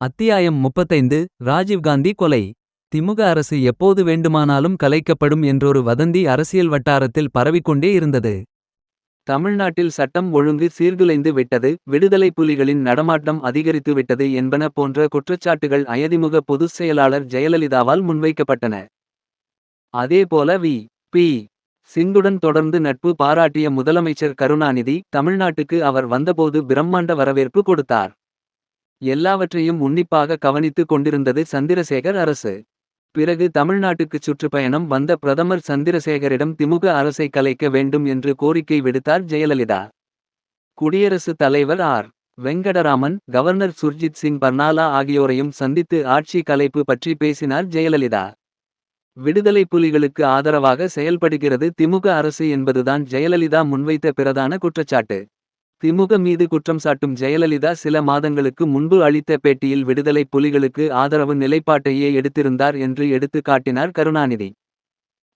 அத்தியாயம் முப்பத்தைந்து ராஜீவ்காந்தி கொலை திமுக அரசு எப்போது வேண்டுமானாலும் கலைக்கப்படும் என்றொரு வதந்தி அரசியல் வட்டாரத்தில் பரவிக்கொண்டே இருந்தது. தமிழ்நாட்டில் சட்டம் ஒழுங்கு சீர்குலைந்து விட்டது. விடுதலை புலிகளின் நடமாட்டம் அதிகரித்து விட்டது என்பன போன்ற குற்றச்சாட்டுகள் அயதிமுக பொதுச் செயலாளர் ஜெயலலிதாவால் முன்வைக்கப்பட்டன. அதேபோல வி. பி. சிங்குடன் தொடர்ந்து நட்பு பாராட்டிய முதலமைச்சர் கருணாநிதி. தமிழ்நாட்டுக்கு அவர் வந்தபோது பிரம்மாண்ட வரவேற்பு கொடுத்தார். எல்லாவற்றையும் உன்னிப்பாக கவனித்துக் கொண்டிருந்தது சந்திரசேகர் அரசு. பிறகு தமிழ்நாட்டுக்குச் சுற்றுப்பயணம் வந்த பிரதமர் சந்திரசேகரிடம் திமுக அரசை கலைக்க வேண்டும் என்று கோரிக்கை விடுத்தார் ஜெயலலிதா. குடியரசுத் தலைவர் ஆர். வெங்கடராமன் கவர்னர் சுர்ஜித் சிங் பர்னாலா ஆகியோரையும் சந்தித்து ஆட்சி கலைப்பு பற்றி பேசினார் ஜெயலலிதா. விடுதலை புலிகளுக்கு ஆதரவாக செயல்படுகிறது திமுக அரசு என்பதுதான் ஜெயலலிதா முன்வைத்த பிரதான குற்றச்சாட்டு. திமுக மீது குற்றம் சாட்டும் ஜெயலலிதா சில மாதங்களுக்கு முன்பு அளித்த பேட்டியில் விடுதலை புலிகளுக்கு ஆதரவு நிலைப்பாட்டையே எடுத்திருந்தார் என்று எடுத்து காட்டினார் கருணாநிதி.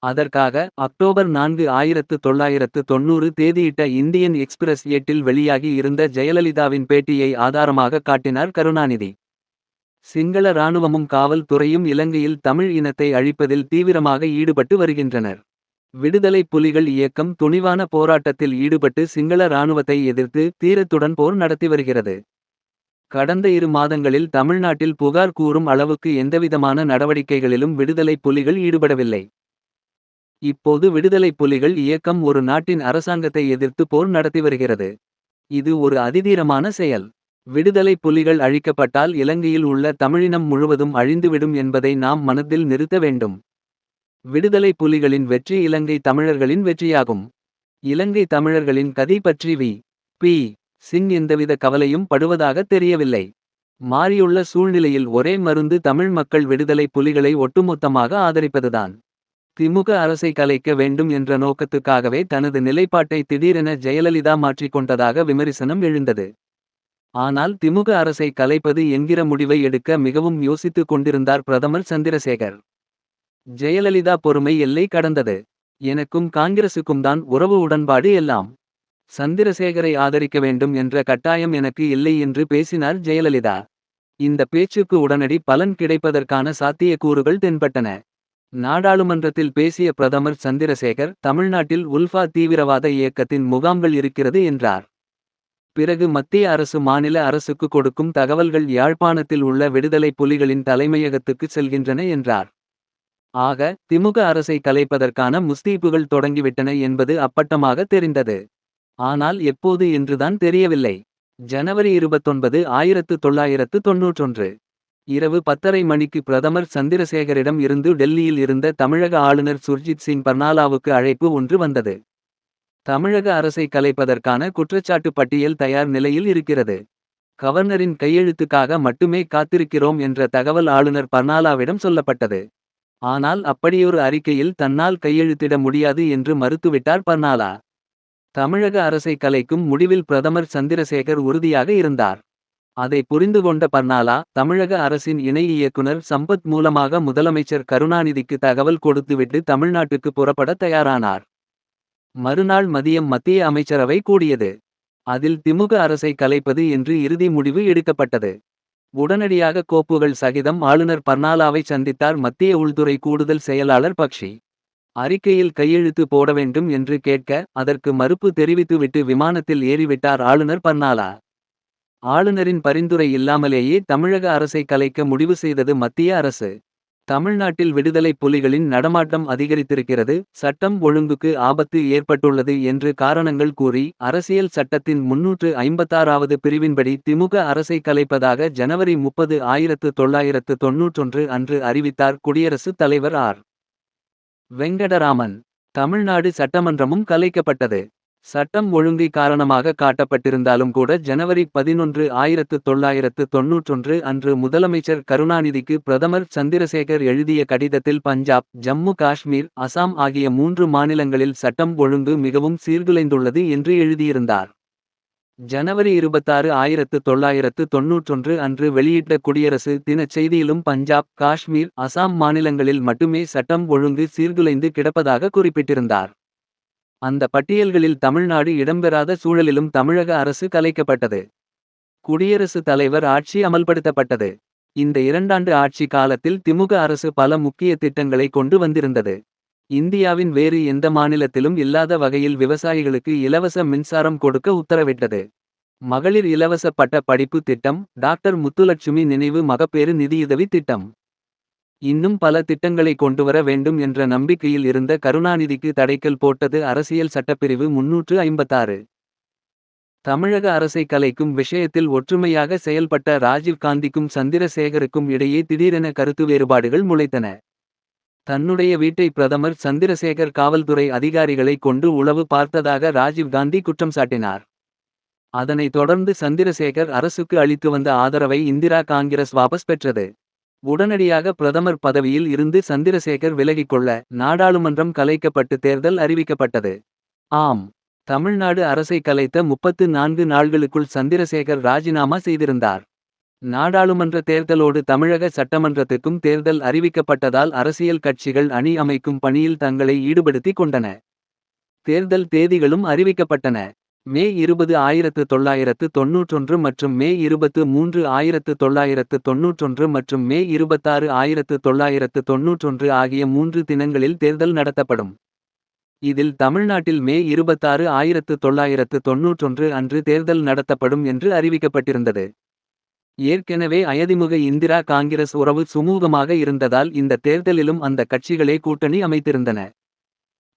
அதற்காக அக்டோபர் நான்கு ஆயிரத்து தொள்ளாயிரத்து தொண்ணூறு தேதியிட்ட இந்தியன் எக்ஸ்பிரஸ் ஏட்டில் வெளியாகி இருந்த ஜெயலலிதாவின் பேட்டியை ஆதாரமாக காட்டினார் கருணாநிதி. சிங்கள இராணுவமும் காவல்துறையும் இலங்கையில் தமிழ் இனத்தை அழிப்பதில் தீவிரமாக ஈடுபட்டு வருகின்றனர். விடுதலை புலிகள் இயக்கம் துணிவான போராட்டத்தில் ஈடுபட்டு சிங்கள இராணுவத்தை எதிர்த்து தீரத்துடன் போர் நடத்தி வருகிறது. கடந்த இரு மாதங்களில் தமிழ்நாட்டில் புகார் கூறும் அளவுக்கு எந்தவிதமான நடவடிக்கைகளிலும் விடுதலை புலிகள் ஈடுபடவில்லை. இப்போது விடுதலை புலிகள் இயக்கம் ஒரு நாட்டின் அரசாங்கத்தை எதிர்த்து போர் நடத்தி வருகிறது. இது ஒரு அதிதீரமான செயல். விடுதலை புலிகள் அழிக்கப்பட்டால் இலங்கையில் உள்ள தமிழினம் முழுவதும் அழிந்துவிடும் என்பதை நாம் மனத்தில் நிறுத்த வேண்டும். விடுதலை புலிகளின் வெற்றி இலங்கை தமிழர்களின் வெற்றியாகும். இலங்கை தமிழர்களின் கதை பற்றி வி. பி. சிங் எந்தவித கவலையும் படுவதாக தெரியவில்லை. மாறியுள்ள சூழ்நிலையில் ஒரே மருந்து தமிழ் மக்கள் விடுதலை புலிகளை ஒட்டுமொத்தமாக ஆதரிப்பதுதான். திமுக அரசை கலைக்க வேண்டும் என்ற நோக்கத்துக்காகவே தனது நிலைப்பாட்டை திடீரென ஜெயலலிதா மாற்றிக்கொண்டதாக விமரிசனம் எழுந்தது. ஆனால் திமுக அரசை கலைப்பது என்கிற முடிவை எடுக்க மிகவும் யோசித்துக் கொண்டிருந்தார் பிரதமர் சந்திரசேகர். ஜெயலலிதா பொறுமை எல்லை கடந்தது. எனக்கும் காங்கிரசுக்கும் தான் உறவு உடன்பாடு எல்லாம். சந்திரசேகரை ஆதரிக்க வேண்டும் என்ற கட்டாயம் எனக்கு இல்லை என்று பேசினார் ஜெயலலிதா. இந்த பேச்சுக்கு உடனடி பலன் கிடைப்பதற்கான சாத்தியக்கூறுகள் தென்பட்டன. நாடாளுமன்றத்தில் பேசிய பிரதமர் சந்திரசேகர் தமிழ்நாட்டில் உல்ஃபா தீவிரவாத இயக்கத்தின் முகாம்கள் இருக்கிறது என்றார். பிறகு மத்திய அரசு மாநில அரசுக்கு கொடுக்கும் தகவல்கள் யாழ்ப்பாணத்தில் உள்ள விடுதலை புலிகளின் தலைமையகத்துக்கு செல்கின்றன என்றார். ஆக திமுக அரசை கலைப்பதற்கான முஸ்தீப்புகள் தொடங்கிவிட்டன என்பது அப்பட்டமாக தெரிந்தது. ஆனால் எப்போது என்றுதான் தெரியவில்லை. ஜனவரி இருபத்தொன்பது ஆயிரத்து தொள்ளாயிரத்து தொன்னூற்றொன்று. இரவு பத்தரை மணிக்கு பிரதமர் சந்திரசேகரிடம் இருந்து டெல்லியில் இருந்த தமிழக ஆளுநர் சுர்ஜித் சிங் பர்னாலாவுக்கு அழைப்பு ஒன்று வந்தது. தமிழக அரசை கலைப்பதற்கான குற்றச்சாட்டு பட்டியல் தயார் நிலையில் இருக்கிறது. கவர்னரின் கையெழுத்துக்காக மட்டுமே காத்திருக்கிறோம் என்ற தகவல் ஆளுநர் பர்னாலாவிடம் சொல்லப்பட்டது. ஆனால் அப்படியொரு அறிக்கையில் தன்னால் கையெழுத்திட முடியாது என்று மறுத்துவிட்டார் பர்னாலா. தமிழக அரசை கலைக்கும் முடிவில் பிரதமர் சந்திரசேகர் உறுதியாக இருந்தார். அதை புரிந்துகொண்ட பர்னாலா தமிழக அரசின் இணை இயக்குனர் சம்பத் மூலமாக முதலமைச்சர் கருணாநிதிக்கு தகவல் கொடுத்துவிட்டு தமிழ்நாட்டுக்கு புறப்பட தயாரானார். மறுநாள் மதியம் மத்திய அமைச்சரவை கூடியது. அதில் திமுக அரசை கலைப்பது என்று இறுதி முடிவு எடுக்கப்பட்டது. உடனடியாக கோப்புகள் சகிதம் ஆளுநர் பர்னாலாவை சந்தித்தார் மத்திய உள்துறை கூடுதல் செயலாளர் பக்ஷி. அறிக்கையில் கையெழுத்து போட வேண்டும் என்று கேட்க அதற்கு மறுப்பு தெரிவித்துவிட்டு விமானத்தில் ஏறிவிட்டார் ஆளுநர் பர்னாலா. ஆளுநரின் பரிந்துரை இல்லாமலேயே தமிழக அரசை கலைக்க முடிவு செய்தது மத்திய அரசு. தமிழ்நாட்டில் விடுதலை புலிகளின் நடமாட்டம் அதிகரித்திருக்கிறது சட்டம் ஒழுங்குக்கு ஆபத்து ஏற்பட்டுள்ளது என்று காரணங்கள் கூறி அரசியல் சட்டத்தின் முன்னூற்று ஐம்பத்தாறாவது பிரிவின்படி திமுக அரசை கலைப்பதாக ஜனவரி முப்பது ஆயிரத்து தொள்ளாயிரத்து தொன்னூற்றொன்று அன்று அறிவித்தார் குடியரசுத் தலைவர் ஆர். வெங்கடராமன் தமிழ்நாடு சட்டமன்றமும் கலைக்கப்பட்டது. சட்டம் ஒழுங்கை காரணமாக காட்டப்பட்டிருந்தாலும் கூட ஜனவரி பதினொன்று ஆயிரத்து தொள்ளாயிரத்து தொன்னூற்றொன்று அன்று முதலமைச்சர் கருணாநிதிக்கு பிரதமர் சந்திரசேகர் எழுதிய கடிதத்தில் பஞ்சாப் ஜம்மு காஷ்மீர் அசாம் ஆகிய மூன்று மாநிலங்களில் சட்டம் ஒழுங்கு மிகவும் சீர்குலைந்துள்ளது என்று எழுதியிருந்தார். ஜனவரி இருபத்தாறு ஆயிரத்து தொள்ளாயிரத்து தொன்னூற்றொன்று அன்று வெளியிட்ட குடியரசு தினச் செய்தியிலும் பஞ்சாப் காஷ்மீர் அசாம் மாநிலங்களில் மட்டுமே சட்டம் ஒழுங்கு சீர்குலைந்து கிடப்பதாக குறிப்பிட்டிருந்தார். அந்த பட்டியல்களில் தமிழ்நாடு இடம்பெறாத சூழலிலும் தமிழக அரசு கலைக்கப்பட்டது. குடியரசு தலைவர் ஆட்சி அமல்படுத்தப்பட்டது. இந்த இரண்டாண்டு ஆட்சி காலத்தில் திமுக அரசு பல முக்கிய திட்டங்களை கொண்டு வந்திருந்தது. இந்தியாவின் வேறு எந்த மாநிலத்திலும் இல்லாத வகையில் விவசாயிகளுக்கு இலவச மின்சாரம் கொடுக்க உத்தரவிட்டது. மகளிர் இலவச பட்ட படிப்பு திட்டம் டாக்டர் முத்துலட்சுமி நினைவு மகப்பேறு நிதியுதவி திட்டம். இன்னும் பல திட்டங்களை கொண்டுவர வேண்டும் என்ற நம்பிக்கையில் இருந்த கருணாநிதிக்கு தடைக்கல் போட்டது அரசியல் சட்டப்பிரிவு முன்னூற்று ஐம்பத்தாறு. தமிழக அரசை கலைக்கும் விஷயத்தில் ஒற்றுமையாக செயல்பட்ட ராஜீவ் காந்திக்கும் சந்திரசேகருக்கும் இடையே திடீரென கருத்து வேறுபாடுகள் முளைத்தன. தன்னுடைய வீட்டை பிரதமர் சந்திரசேகர் காவல்துறை அதிகாரிகளை கொண்டு உளவு பார்த்ததாக ராஜீவ் காந்தி குற்றம் சாட்டினார். அதனைத் தொடர்ந்து சந்திரசேகர் அரசுக்கு அளித்து வந்த ஆதரவை இந்திரா காங்கிரஸ் வாபஸ் பெற்றது. உடனடியாக பிரதமர் பதவியில் இருந்து சந்திரசேகர் விலகிக்கொள்ள. நாடாளுமன்றம் கலைக்கப்பட்டு தேர்தல் அறிவிக்கப்பட்டது. ஆம் தமிழ்நாடு அரசை கலைத்த முப்பத்து நான்கு நாள்களுக்குள் சந்திரசேகர் ராஜினாமா செய்திருந்தார். நாடாளுமன்ற தேர்தலோடு தமிழக சட்டமன்றத்துக்கும் தேர்தல் அறிவிக்கப்பட்டதால் அரசியல் கட்சிகள் அணி அமைக்கும் பணியில் தங்களை ஈடுபடுத்திக் கொண்டன. தேர்தல் தேதிகளும் அறிவிக்கப்பட்டன. மே இருபது ஆயிரத்து தொள்ளாயிரத்து தொன்னூற்றொன்று மற்றும் மே இருபத்து மூன்று ஆயிரத்து தொள்ளாயிரத்து தொன்னூற்றொன்று மற்றும் மே இருபத்தாறு ஆயிரத்து தொள்ளாயிரத்து தொன்னூற்றொன்று ஆகிய மூன்று தினங்களில் தேர்தல் நடத்தப்படும். இதில் தமிழ்நாட்டில் மே இருபத்தாறு ஆயிரத்து தொள்ளாயிரத்து தொன்னூற்றொன்று அன்று தேர்தல் நடத்தப்படும் என்று அறிவிக்கப்பட்டிருந்தது. ஏற்கெனவே அயதிமுக இந்திரா காங்கிரஸ் உறவு சுமூகமாக இருந்ததால் இந்த தேர்தலிலும் அந்த கட்சிகளே கூட்டணி அமைத்திருந்தன.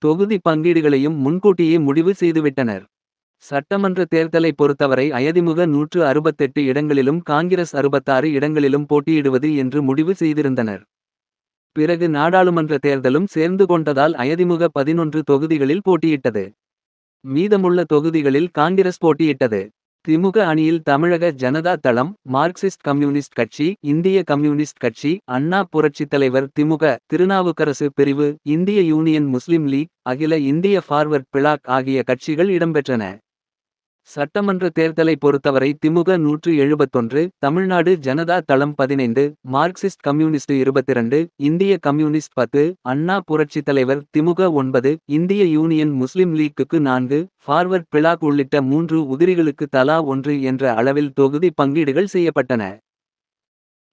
தொகுதி பங்கீடுகளையும் முன்கூட்டியே முடிவு செய்துவிட்டனர். சட்டமன்ற தேர்தலை பொறுத்தவரை அயதிமுக நூற்று அறுபத்தெட்டு இடங்களிலும் காங்கிரஸ் அறுபத்தாறு இடங்களிலும் போட்டியிடுவது என்று முடிவு செய்திருந்தனர். பிறகு நாடாளுமன்ற தேர்தலும் சேர்ந்து கொண்டதால் அயதிமுக பதினொன்று தொகுதிகளில் போட்டியிட்டது. மீதமுள்ள தொகுதிகளில் காங்கிரஸ் போட்டியிட்டது. திமுக அணியில் தமிழக ஜனதா தளம் மார்க்சிஸ்ட் கம்யூனிஸ்ட் கட்சி இந்திய கம்யூனிஸ்ட் கட்சி அண்ணா புரட்சித் தலைவர் திமுக திருநாவுக்கரசு பிரிவு இந்திய யூனியன் முஸ்லிம் லீக் அகில இந்திய ஃபார்வர்ட் பிளாக் ஆகிய கட்சிகள் இடம்பெற்றன. சட்டமன்ற தேர்தலை பொறுத்தவரை திமுக நூற்று எழுபத்தொன்று தமிழ்நாடு ஜனதா தளம் பதினைந்து மார்க்சிஸ்ட் கம்யூனிஸ்ட் இருபத்திரண்டு இந்திய கம்யூனிஸ்ட் பத்து அண்ணா புரட்சித் தலைவர் திமுக ஒன்பது இந்திய யூனியன் முஸ்லிம் லீக்குக்கு நான்கு ஃபார்வர்ட் பிளாக் உள்ளிட்ட மூன்று உதிரிகளுக்கு தலா ஒன்று என்ற அளவில் தொகுதி பங்கீடுகள் செய்யப்பட்டன.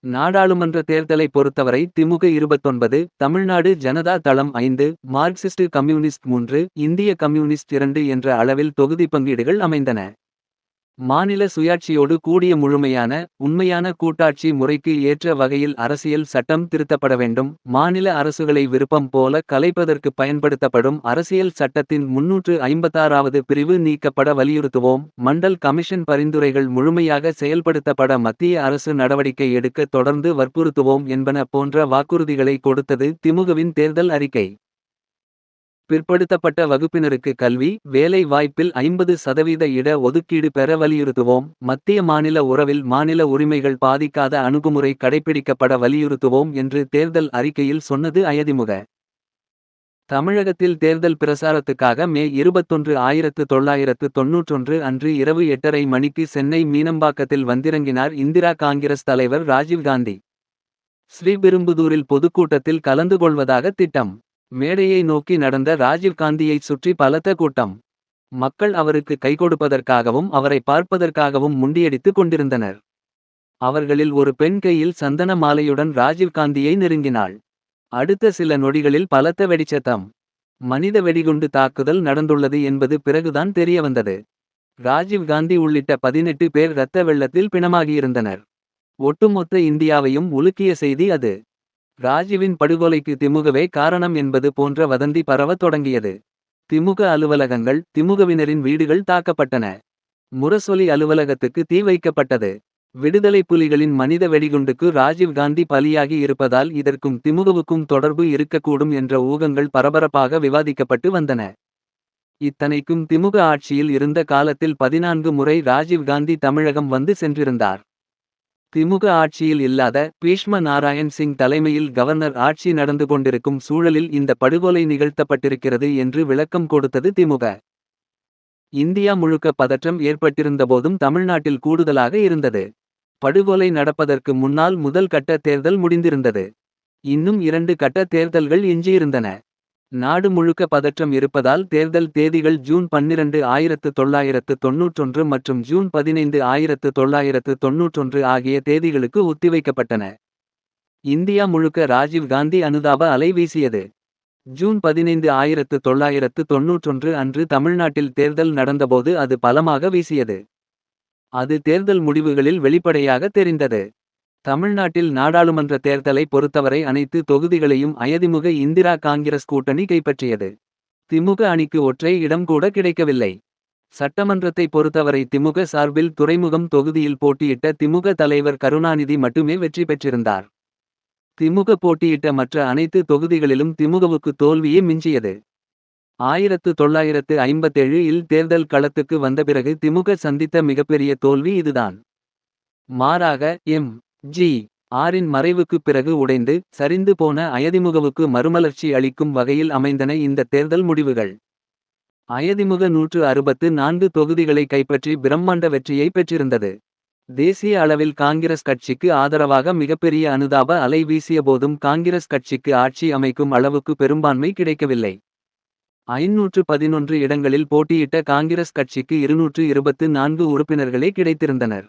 நாடாளுமன்ற தேர்தலை பொறுத்தவரை திமுக இருபத்தொன்பது தமிழ்நாடு ஜனதா தளம் ஐந்து மார்க்சிஸ்ட் கம்யூனிஸ்ட் மூன்று இந்திய கம்யூனிஸ்ட் இரண்டு என்ற அளவில் தொகுதி பங்கீடுகள் அமைந்தன. மாநில சுயாட்சியோடு கூடிய முழுமையான உண்மையான கூட்டாட்சி முறைக்கு ஏற்ற வகையில் அரசியல் சட்டம் திருத்தப்பட வேண்டும். மாநில அரசுகளை விருப்பம் போல கலைப்பதற்கு பயன்படுத்தப்படும் அரசியல் சட்டத்தின் முன்னூற்று ஐம்பத்தாறாவது பிரிவு நீக்கப்பட வலியுறுத்துவோம். மண்டல் கமிஷன் பரிந்துரைகள் முழுமையாக செயல்படுத்தப்பட மத்திய அரசு நடவடிக்கை எடுக்க தொடர்ந்து வற்புறுத்துவோம் என்பன போன்ற வாக்குறுதிகளை கொடுத்தது திமுகவின் தேர்தல் அறிக்கை. பிற்படுத்தப்பட்ட வகுப்பினருக்கு கல்வி வேலை வாய்ப்பில் ஐம்பது சதவீத இட ஒதுக்கீடு பெற வலியுறுத்துவோம். மத்திய மாநில உறவில் மாநில உரிமைகள் பாதிக்காத அணுகுமுறை கடைப்பிடிக்கப்பட வலியுறுத்துவோம் என்று தேர்தல் அறிக்கையில் சொன்னது அயதிமுக. தமிழகத்தில் தேர்தல் பிரசாரத்துக்காக மே இருபத்தொன்று ஆயிரத்து தொள்ளாயிரத்து தொன்னூற்றொன்று அன்று இரவு எட்டரை மணிக்கு சென்னை மீனம்பாக்கத்தில் வந்திறங்கினார் இந்திரா காங்கிரஸ் தலைவர் ராஜீவ் காந்தி. ஸ்ரீபெரும்புதூரில் பொதுக்கூட்டத்தில் கலந்து கொள்வதாக திட்டம். மேடையை நோக்கி நடந்த ராஜீவ் காந்தியைச் சுற்றி பலத்த கூட்டம். மக்கள் அவருக்கு கைகொடுப்பதற்காகவும் அவரை பார்ப்பதற்காகவும் முண்டியடித்துக் கொண்டிருந்தனர். அவர்களில் ஒரு பெண் கையில் சந்தன மாலையுடன் ராஜீவ் காந்தியை நெருங்கினாள். அடுத்த சில நொடிகளில் பலத்த வெடிச்சத்தம். மனித வெடிகுண்டு தாக்குதல் நடந்துள்ளது என்பது பிறகுதான் தெரியவந்தது. ராஜீவ் காந்தி உள்ளிட்ட பதினெட்டு பேர் இரத்த வெள்ளத்தில் பிணமாகியிருந்தனர். ஒட்டுமொத்த இந்தியாவையும் உலுக்கிய செய்தி அது. ராஜீவின் படுகொலைக்கு திமுகவே காரணம் என்பது போன்ற வதந்தி பரவத் தொடங்கியது. திமுக அலுவலகங்கள் திமுகவினரின் வீடுகள் தாக்கப்பட்டன. முரசொலி அலுவலகத்துக்கு தீ வைக்கப்பட்டது. விடுதலை புலிகளின் மனித வெடிகுண்டுக்கு ராஜீவ் காந்தி பலியாகி இருப்பதால் இதற்கும் திமுகவுக்கும் தொடர்பு இருக்கக்கூடும் என்ற ஊகங்கள் பரபரப்பாக விவாதிக்கப்பட்டு வந்தன. இத்தனைக்கும் திமுக ஆட்சியில் இருந்த காலத்தில் பதினான்கு முறை ராஜீவ் காந்தி தமிழகம் வந்து சென்றிருந்தார். திமுக ஆட்சியில் இல்லாத பீஷ்ம நாராயண் சிங் தலைமையில் கவர்னர் ஆட்சி நடந்து கொண்டிருக்கும் சூழலில் இந்த படுகொலை நிகழ்த்தப்பட்டிருக்கிறது என்று விளக்கம் கொடுத்தது திமுக. இந்தியா முழுக்க பதற்றம் ஏற்பட்டிருந்தபோதும் தமிழ்நாட்டில் கூடுதலாக இருந்தது. படுகொலை நடப்பதற்கு முன்னால் முதல் கட்ட தேர்தல் முடிந்திருந்தது. இன்னும் இரண்டு கட்ட தேர்தல்கள் எஞ்சியிருந்தன. நாடு முழுக்க பதற்றம் இருப்பதால் தேர்தல் தேதிகள் ஜூன் பன்னிரண்டு ஆயிரத்து தொள்ளாயிரத்து தொன்னூற்றொன்று மற்றும் ஜூன் பதினைந்து ஆயிரத்து தொள்ளாயிரத்து தொன்னூற்றொன்று ஆகிய தேதிகளுக்கு ஒத்திவைக்கப்பட்டன. இந்தியா முழுக்க ராஜீவ் காந்தி அனுதாப அலை வீசியது. ஜூன் பதினைந்து ஆயிரத்து தொள்ளாயிரத்து தொன்னூற்றொன்று அன்று தமிழ்நாட்டில் தேர்தல் நடந்தபோது அது பலமாக வீசியது. அது தேர்தல் முடிவுகளில் வெளிப்படையாக தெரிந்தது. தமிழ்நாட்டில் நாடாளுமன்ற தேர்தலை பொறுத்தவரை அனைத்து தொகுதிகளையும் அயதிமுக இந்திரா காங்கிரஸ் கூட்டணி கைப்பற்றியது. திமுக அணிக்கு ஒற்றை இடம் கூட கிடைக்கவில்லை. சட்டமன்றத்தை பொறுத்தவரை திமுக சார்பில் துறைமுகம் தொகுதியில் போட்டியிட்ட திமுக தலைவர் கருணாநிதி மட்டுமே வெற்றி பெற்றிருந்தார். திமுக போட்டியிட்ட மற்ற அனைத்து தொகுதிகளிலும் திமுகவுக்கு தோல்வியே மிஞ்சியது. ஆயிரத்து தொள்ளாயிரத்து ஐம்பத்தேழு இல் தேர்தல் களத்துக்கு வந்த பிறகு திமுக சந்தித்த மிகப்பெரிய தோல்வி இதுதான். மாறாக எம். ஜி. ஆரின் மறைவுக்குப் பிறகு உடைந்து சரிந்து போன அயதிமுகவுக்கு மறுமலர்ச்சி அளிக்கும் வகையில் அமைந்தன இந்த தேர்தல் முடிவுகள். அயதிமுக நூற்று அறுபத்து நான்கு தொகுதிகளை கைப்பற்றி பிரம்மாண்ட வெற்றியை பெற்றிருந்தது. தேசிய அளவில் காங்கிரஸ் கட்சிக்கு ஆதரவாக மிகப்பெரிய அனுதாப அலை வீசியபோதும் காங்கிரஸ் கட்சிக்கு ஆட்சி அமைக்கும் அளவுக்கு பெரும்பான்மை கிடைக்கவில்லை. ஐநூற்று பதினொன்று இடங்களில் போட்டியிட்ட காங்கிரஸ் கட்சிக்கு இருநூற்று இருபத்து நான்கு உறுப்பினர்களே கிடைத்திருந்தனர்.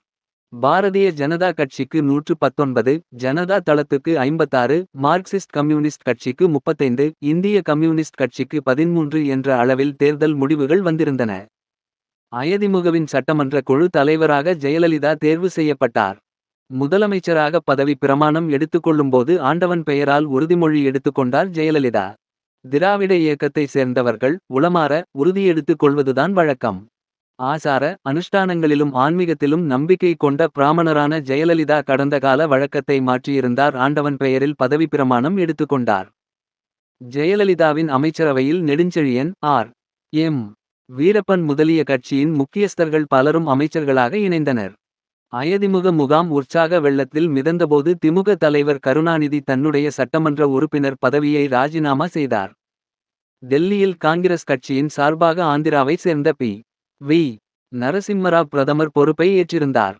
பாரதிய ஜனதா கட்சிக்கு நூற்று பத்தொன்பது ஜனதா தளத்துக்கு ஐம்பத்தாறு மார்க்சிஸ்ட் கம்யூனிஸ்ட் கட்சிக்கு முப்பத்தைந்து இந்திய கம்யூனிஸ்ட் கட்சிக்கு பதின்மூன்று என்ற அளவில் தேர்தல் முடிவுகள் வந்திருந்தன. அயதிமுகவின் சட்டமன்ற குழு தலைவராக ஜெயலலிதா தேர்வு செய்யப்பட்டார். முதலமைச்சராக பதவி பிரமாணம் எடுத்துக்கொள்ளும்போது ஆண்டவன் பெயரால் உறுதிமொழி எடுத்துக்கொண்டார் ஜெயலலிதா. திராவிட இயக்கத்தை சேர்ந்தவர்கள் உளமாற உறுதியெடுத்துக் கொள்வதுதான் வழக்கம். ஆசார அனுஷ்டானங்களிலும் ஆன்மீகத்திலும் நம்பிக்கை கொண்ட பிராமணரான ஜெயலலிதா கடந்த கால வழக்கத்தை மாற்றியிருந்தார் ஆண்டவன் பெயரில் பதவிப்பிரமாணம் எடுத்துக்கொண்டார். ஜெயலலிதாவின் அமைச்சரவையில் நெடுஞ்செழியன் ஆர். எம். வீரப்பன் முதலிய கட்சியின் முக்கியஸ்தர்கள் பலரும் அமைச்சர்களாக இணைந்தனர். அயதிமுக முகாம் உற்சாக வெள்ளத்தில் மிதந்தபோது திமுக தலைவர் கருணாநிதி தன்னுடைய சட்டமன்ற உறுப்பினர் பதவியை ராஜினாமா செய்தார். டெல்லியில் காங்கிரஸ் கட்சியின் சார்பாக ஆந்திராவை சேர்ந்த பி. வி. நரசிம்மரா பிரதமர் பொறுப்பை ஏற்றிருந்தார்.